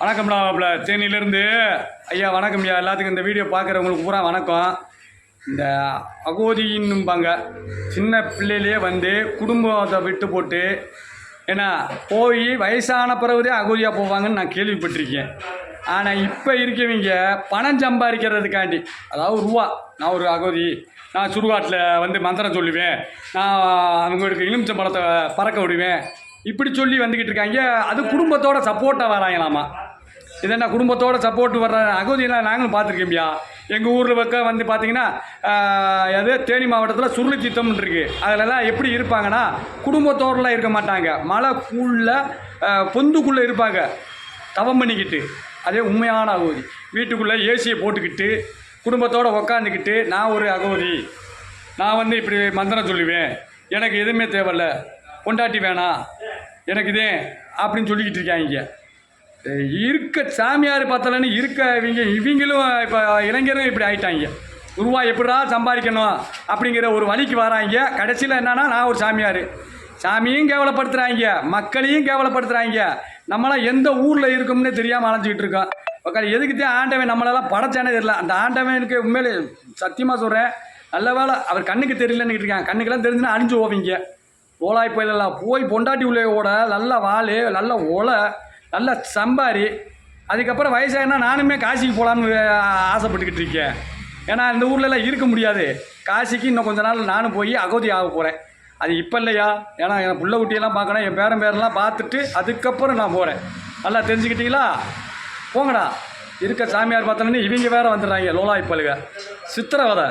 வணக்கம்டா மாப்பிள்ள. தேனியிலேருந்து ஐயா வணக்கம் ஐயா. எல்லாத்துக்கும் இந்த வீடியோ பார்க்குறவங்களுக்கு பூரா வணக்கம். இந்த அகோதின்னும்பாங்க சின்ன பிள்ளையிலேயே வந்து குடும்பத்தை விட்டு போட்டு ஏன்னா போய் வயசான பிறகுதே அகோதியாக போவாங்கன்னு நான் கேள்விப்பட்டிருக்கேன். ஆனால் இப்போ இருக்கவங்க பணம் சம்பாதிக்கிறதுக்காண்டி அதாவது ரூபா நான் ஒரு அகோதி நான் சுடுகாட்டில் வந்து மந்திரம் சொல்லுவேன். நான் அவங்களுக்கு எலுமிச்சம் பழத்தை பறக்க விடுவேன். இப்படி சொல்லி வந்துக்கிட்டு இருக்காங்க. அது குடும்பத்தோட சப்போர்ட்டாக வராங்களாமா இதென்ன குடும்பத்தோட சப்போர்ட் வர்ற அகோதியெல்லாம் நாங்களும் பார்த்துருக்கோம்யா எங்கள் ஊரில் பக்கம் வந்து பார்த்தீங்கன்னா அது தேனி மாவட்டத்தில் சுருளி சித்தம்னு இருக்குது அதிலலாம் எப்படி இருப்பாங்கன்னா குடும்பத்தோடலாம் இருக்க மாட்டாங்க. மலைக்குள்ள பொந்துக்குள்ளே இருப்பாங்க. தவம் பண்ணிக்கிட்டு. அதே உண்மையான அகோதி. வீட்டுக்குள்ளே ஏசியை போட்டுக்கிட்டு குடும்பத்தோடு உக்காந்துக்கிட்டு நான் ஒரு அகோதி. நான் வந்து இப்படி மந்திரம் சொல்லுவேன். எனக்கு எதுவுமே தேவையில்ல. பொண்டாட்டி வேணாம். எனக்கு இதே அப்படின்னு சொல்லிக்கிட்டு இருக்காங்க இருக்க சாமியார் பார்த்தலன்னு இருக்க இவங்க இவங்களும் இப்போ இளைஞரும் இப்படி ஆயிட்டாங்க. உருவா எப்படிடா சம்பாதிக்கணும் அப்படிங்கிற ஒரு வழிக்கு வராங்க. கடைசியில் என்னன்னா நான் ஒரு சாமியார். சாமியும் கேவலப்படுத்துகிறாங்க மக்களையும் கேவலப்படுத்துகிறாங்க நம்மளாம் எந்த ஊரில் இருக்கோம்னே தெரியாமல் அலைஞ்சிக்கிட்டு இருக்கோம். உட்காந்து எதுக்குத்தான் ஆண்டவன் நம்மளெல்லாம் படைச்சானே தெரியல. அந்த ஆண்டவனுக்கு உண்மையிலே சத்தியமாக சொல்கிறேன் நல்ல வேலை அவர் கண்ணுக்கு தெரியலன்னு இருக்காங்க கண்ணுக்கெல்லாம் தெரிஞ்சுன்னா அழிஞ்சு போவீங்க. ஓலாய் போயிடலாம். போய் பொண்டாட்டி உள்ளையோட நல்ல வாள் நல்ல ஒலை நல்ல சம்பாரி. அதுக்கப்புறம் வயசாகினா நானுமே காசிக்கு போகலான்னு ஆசைப்பட்டுக்கிட்டு இருக்கேன். ஏன்னா இந்த ஊர்லலாம் இருக்க முடியாது. காசிக்கு இன்னும் கொஞ்ச நாள் நானும் போய் அகோதி ஆக போகிறேன் அது இப்போ இல்லையா? ஏன்னா என் புள்ள குட்டியெல்லாம் பார்க்கணும் என் பேரன் பேரெல்லாம் பார்த்துட்டு அதுக்கப்புறம் நான் போகிறேன் நல்லா தெரிஞ்சுக்கிட்டீங்களா? போங்கடா. இருக்க சாமியார் பார்த்தோன்னே இவங்க வேறு வந்துடுறாங்க லோலா லோலாய்ப்பலுக சித்திரவதை.